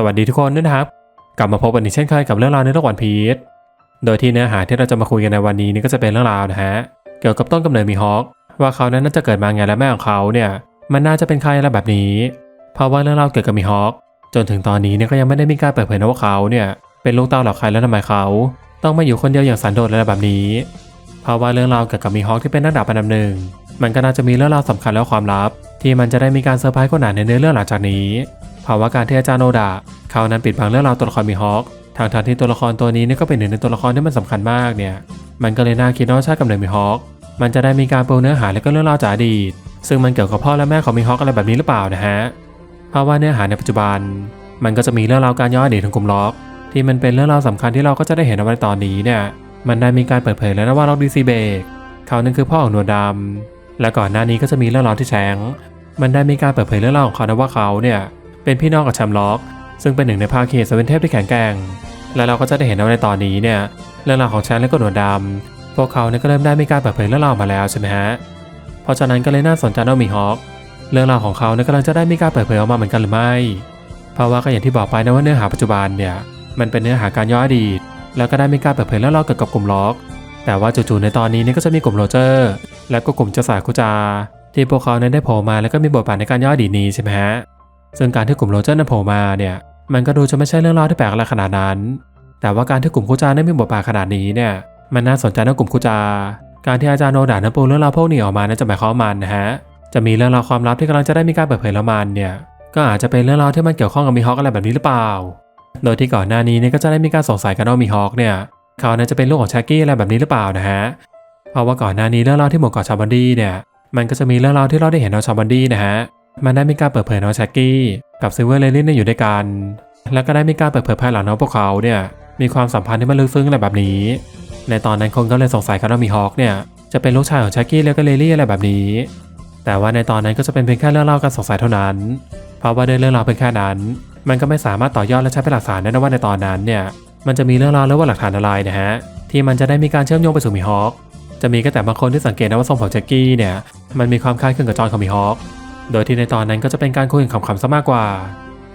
สวัสดีทุกคนด้วยนะครับ กลับมาพบกันอีกเช่นเคยกับเรื่องราวในโลกวันพีชโดยที่เนื้อหาที่เราจะมาคุยกันในวันนี้นี่ก็จะเป็นเรื่องราวนะฮะเกี่ยวกับต้นกำเนิดมีฮอคว่าเขานั้นน่าจะเกิดมาไงและแม่ของเขาเนี่ย มันน่าจะเป็นใครอะไรแบบนี้เพราะว่าเรื่องราวเกี่ยวกับมีฮอคจนถึงตอนนี้เนี่ยก็ยังไม่ได้มีการเปิดเผยนะว่าเขาเนี่ยเป็นลูกเต้าเหล่าใครและทำไมเขา ต้องมาอยู่คนเดียวอย่างสันโดษอะไรแบบนี้เพราะว่าเรื่องราวเกี่ยวกับมีฮอคที่เป็นนักดาบอันดับหนึ่งมันก็น่าจะมีเรื่องราวสำคัญและความลับ ที่มันจะได้มีการเซอร์ไพรส์คนอ่าในเนื้อเรื่องหลังจากนี้ เพราะว่าการที่อาจารย์โนดะเขานั้นปิดบังเรื่องราวตัวละครมีฮอคทางทางที่ตัวละครตัวนี้เนี่ยก็เป็นหนึ่งในตัวละครที่มันสำคัญมากเนี่ย มันก็เลยน่าคิดว่าชาติกำเนิดมีฮอคมันจะได้มีการปูเนื้อหาและก็เรื่องราวจากอดีต ซึ่งมันเกี่ยวกับพ่อและแม่ของมีฮอคอะไรแบบนี้หรือเปล่านะฮะ เพราะว่าเนื้อหาในปัจจุบัน มันก็จะมีเรื่องราวการย้อนอดีตของกลุ่มล็อก ที่มันเป็นเรื่องราวสำคัญที่เราก็จะได้เห็นเอาไว้ในตอนนี้เนี่ย มันได้มีการเปิดเผยแล้วนะว่าล็อกดีซีเบกเขานั่นคือพ่อของหนวดดำและก่อนหน้านี้ก็จะมีเรื่องราวที่แชงมันได้มีการเปิดเผยเรื่องราวของเขานะว่าเขาเนี่ย เป็นพี่น้องกับแชมป์ล็อก ซึ่งเป็นหนึ่งในภาคีเซเว่นเทพที่แข็งแกร่ง และเราก็จะได้เห็นเอาในตอนนี้เนี่ยเรื่องราวของแชมป์และก็หนวดดำพวกเขาเนี่ยก็เริ่มได้มีการเปิดเผยเรื่องราวมาแล้วใช่ไหมฮะเพราะฉะนั้นก็เลยน่าสนใจว่ามีฮอคเรื่องราวของเขาเนี่ยกำลังจะได้มีการเปิดเผยออกมาเหมือนกันหรือไม่ เพราะว่าก็อย่างที่บอกไปนะว่าเนื้อหาปัจจุบันเนี่ยมันเป็นเนื้อหาการย้อนอดีต แล้วก็ได้มีการเปิดเผยเรื่องราวเกี่ยวกับกลุ่มล็อก แต่ว่าจู่ๆในตอนนี้เนี่ยก็จะมีกลุ่มโรเจอร์ และก็กลุ่มเจ้าสายคุจาที่พวกเขานั้นได้โผล่มาแล้วก็มีบทบาทในการย้อนอดีตนี้ใช่ไหมฮะ ซึ่งการที่กลุ่มโรเจอร์นั้นโผล่มาเนี่ย มันก็ดูจะไม่ใช่เรื่องราวที่แปลกอะไรขนาดนั้น แต่ว่าการที่กลุ่มคุจาได้มีบทบาทขนาดนี้เนี่ย มันน่าสนใจนะกลุ่มคุจา การที่อาจารย์โนดานั้นปูเรื่องราวพวกนี้ออกมานั่นจะหมายความมันนะฮะ จะมีเรื่องราวความลับที่กำลังจะได้มีการเปิดเผยแล้วมันเนี่ย ก็อาจจะเป็นเรื่องราวที่มันเกี่ยวข้องกับมีฮอคอะไรแบบนี้หรือเปล่า โดยที่ก่อนหน้านี้เนี่ยก็จะได้มีการสงสัยกันว่ามีฮอคเนี่ย เขาน่าจะเป็นลูกของช็กกี้อะไรแบบนี้หรือเปล่านะฮะ เพราะว่าก่อนหน้านี้เรื่องราวที่หมู่เกาะชาบันดี้เนี่ย มันก็จะมีเรื่องราวที่เราได้เห็นเอาชาบันดี้นะฮะ มันได้มีการเปิดเผยน้องแช็กกี้กับซิเวอร์เลลินเนี่ยอยู่ด้วยกัน แล้วก็ได้มีการเปิดเผยภายหลังน้องพวกเขาเนี่ยมีความสัมพันธ์ที่มันลึกซึ้งอะไรแบบนี้ ในตอนนั้นคนก็เลยสงสัยกันว่ามีฮอคเนี่ยจะเป็นลูกชายของแช็กกี้แล้วก็เลลี่อะไรแบบนี้ แต่ว่าในตอนนั้นก็จะเป็นเพียงแค่เรื่องเล่าการสงสัยเท่านั้น เพราะว่าด้วยเรื่องราวเพียงแค่นั้น มันก็ไม่สามารถต่อยอดและใช้เป็นหลักฐานได้นะว่าในตอนนั้นเนี่ยมันจะมีเรื่องราวหรือว่าหลักฐานอะไรนะฮะที่มันจะได้มีการเชื่อมโยงไปสู่มีฮอคจะมีก็แต่บางคนที่สังเกตนะว่าทรงผมแจ็คกี้เนี่ยมันมีความคล้ายคลึงกับจอห์นของมีฮอค โดยที่ในตอนนั้นก็จะเป็นการคุยกันขำๆซะมากกว่า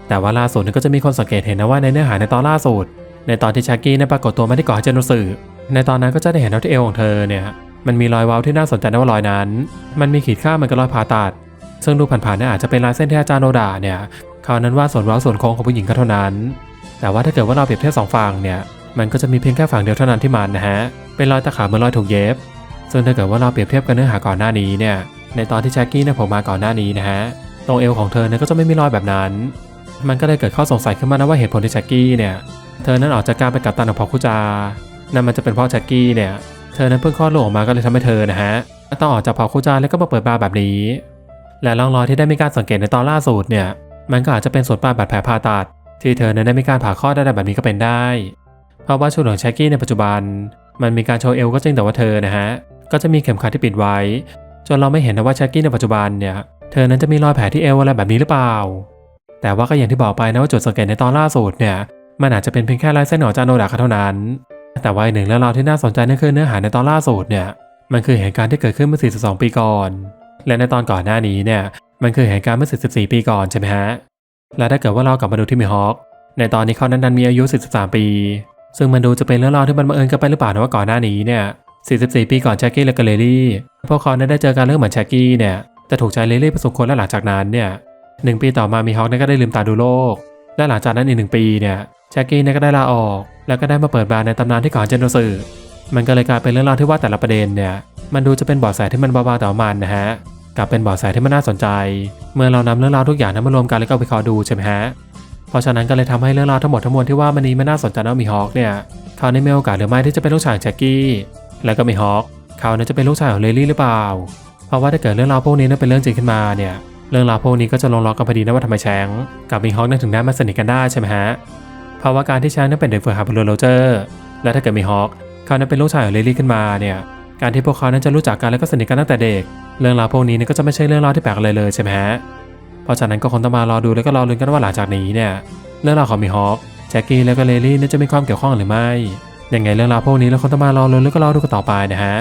แต่ว่าล่าสุดนี่ก็จะมีคนสังเกตเห็นนะว่าในเนื้อหาในตอนล่าสุด ในตอนที่แจ็คกี้เนี่ยปรากฏตัวไม่ได้ก่อให้เจนรู้สึในตอนนั้นก็จะได้เห็นว่าที่เอวของเธอเนี่ยมันมีรอยเว้าที่น่าสนใจนะว่ารอยนั้น มันมีขีดค่าเหมันกับรอยผ่าตัด ซึ่งดูผ่านๆเนี่ยอาจจะเป็นลายเส้นที่อาจารย์โนดาเนี่ยเขานั้นว่าส่วนเว้าส่วนโค้งของผู้หญิงก็เท่านั้น แต่ว่าถ้าเกิดว่าเราเปรียบเทียบสองฝั่งเนี่ย มันก็จะมีเพียงแค่ฝั่งเดียวเท่านั้นที่มันนะฮะ เป็นรอยตะขาบเหมือนรอยถูกเย็บ ซึ่งถ้าเกิดว่าเราเปรียบเทียบกันเนื้อหาก่อนหน้านี้เนี่ย ในตอนที่แจ็คกี้เนี่ยผมมาก่อนหน้านี้นะฮะ ตรงเอวของเธอเนี่ยก็จะไม่มีรอยแบบนั้น มันก็เลยเกิดข้อสงสัยขึ้นมานะว่าเหตุผลที่แจ็คกี้เนี่ย เธอนั้นออกจากการเป็นกัปตันของพอคุจา นั่นมันจะเป็นเพราะแจ็คกี้เนี่ย เธอนั้นเพิ่งคลอดลูกออกมาก็เลยทำให้เธอนะฮะต้องออกจากพอคุจาแล้วก็มาเปิดบาร์แบบนี้ และร่องรอยที่ได้มีการสังเกตในตอนล่าสุดเนี่ย มันก็อาจจะเป็นส่วนปลายบาดแผลผ่าตัด ที่เธอนั้นได้มีการผ่าคลอดได้แบบนี้ก็เป็นได้ เพราะว่าชุดของแจ็คกี้ในปัจจุบัน มันมีการโชว์เอวก็จริงแต่ว่าเธอนะฮะก็จะมีเข็มขัดที่ปิดไว้ จนเราไม่เห็นนะว่าแจ็คกี้ในปัจจุบันเนี่ยเธอนั้นจะมีรอยแผลที่เอวอะไรแบบนี้หรือเปล่า แต่ว่าก็อย่างที่บอกไปนะว่าจุดสังเกตในตอนล่าสุดเนี่ยมันอาจจะเป็นเพียงแค่ลายเส้นของจานโนดะเท่านั้น แต่ว่าอีกหนึ่งเรื่องราวที่น่าสนใจนั่นคือเนื้อหาในตอนล่าสุดเนี่ยมันคือเหตุการณ์ที่เกิดขึ้นเมื่อ 42 ปีก่อน และในตอนก่อนหน้านี้เนี่ยมันคือเหตุการณ์เมื่อ 44 ปีก่อนใช่ไหมฮะและถ้าเกิดว่าเรากลับมาดูที่มีฮอคในตอนนี้เขานั้นดันมีอายุ 43 ปี ซึ่งมันดูจะเป็นเรื่องราวที่มันบังเอิญกันไปหรือเปล่านะว่าก่อนหน้านี้เนี่ย 44 ปีก่อนแจ็คกี้และก็เลลี่พวกเขาได้เจอกันเรื่องเหมือนแจ็คกี้เนี่ยจะถูกใจเลลี่ประสบคนและหลังจากนั้นเนี่ยหนึ่งปีต่อมามีฮอคนั้นก็ได้ลืมตาดูโลก และหลังจากนั้นอีกหนึ่งปีเนี่ยแจ็คกี้เนี่ยก็ได้ลาออก แล้วก็ได้มาเปิดบาร์ในตำนานที่ก่อนเจนโนสึมันก็เลยกลายเป็นเรื่องราวที่ว่าแต่ละประเด็นเนี่ยมันดูจะเป็นเบาะแสที่มันเบาๆแต่ว่ามันนะฮะกลับเป็นเบาะแสที่มันน่าสนใจ เมื่อเรานำเรื่องราวทุกอย่างนั้นมารวมกันแล้วก็วิเคราดูใช่ไหมฮะเพราะฉะนั้นก็เลยทำให้เรื่องราวทั้งหมดทั้งมวลที่ว่ามันนี้ไม่น่าสนใจนะมีฮอคเนี่ยเขาได้มีโอกาสหรือไม่ที่จะเป็นลูกชายของแจ็คกี้ แล้วก็มีฮอคเขาเนี่ยจะเป็นลูกชายของเลลี่หรือเปล่า เพราะว่าถ้าเกิดเรื่องราวพวกนี้นั้นเป็นเรื่องจริงขึ้นมาเนี่ย เรื่องราวพวกนี้ก็จะลงล็อกกันพอดีนะว่าทำไมแชงกับมีฮอคนั้นถึงได้มาสนิทกันได้ใช่ไหมฮะ เพราะว่าการที่แชงนั้นเป็นเด็กฝึกหัดบนเรือโรเจอร์ และถ้าเกิดมีฮอคเขานั้นเป็นลูกชายของเลลี่ขึ้นมาเนี่ย การที่พวกเขานั้นจะรู้จักกันแล้วก็สนิทกันตั้งแต่เด็ก เรื่องราวพวกนี้เนี่ยก็จะไม่ใช่เรื่องราวที่แปลกอะไรเลยใช่ไหมฮะ เพราะฉะนั้นก็คงต้องมารอดูแล้วก็รอลุ้นกันว่าหลังจากนี้เนี่ย เรื่องราวของมีฮอคแจ็คกี้และก็เลลี่เนี่ยจะมีความเกี่ยวข้องหรือไม่ ยังไงเรื่องราวพวกนี้เราคงต้องมารอลุ้นแล้วก็รอดูกันต่อไปนะฮะ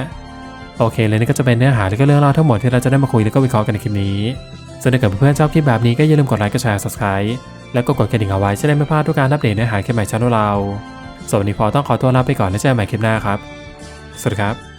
โอเคเลยนี่ก็จะเป็นเนื้อหาและก็เรื่องราวทั้งหมดที่เราจะได้มาคุยแล้วก็วิเคราะห์กันในคลิปนี้ส่วนถ้าเกิดเพื่อนๆชอบคลิปแบบนี้ก็อย่าลืมกดไลค์กดแชร์ subscribe แล้วก็กดกระดิ่งเอาไว้จะได้ไม่พลาดทุกการอัปเดตเนื้อหาคลิปใหม่ช่องเราส่วนวันนี้พอต้องขอตัวลาไปก่อนแล้วเจอกันใหม่คลิปหน้าครับสวัสดีครับ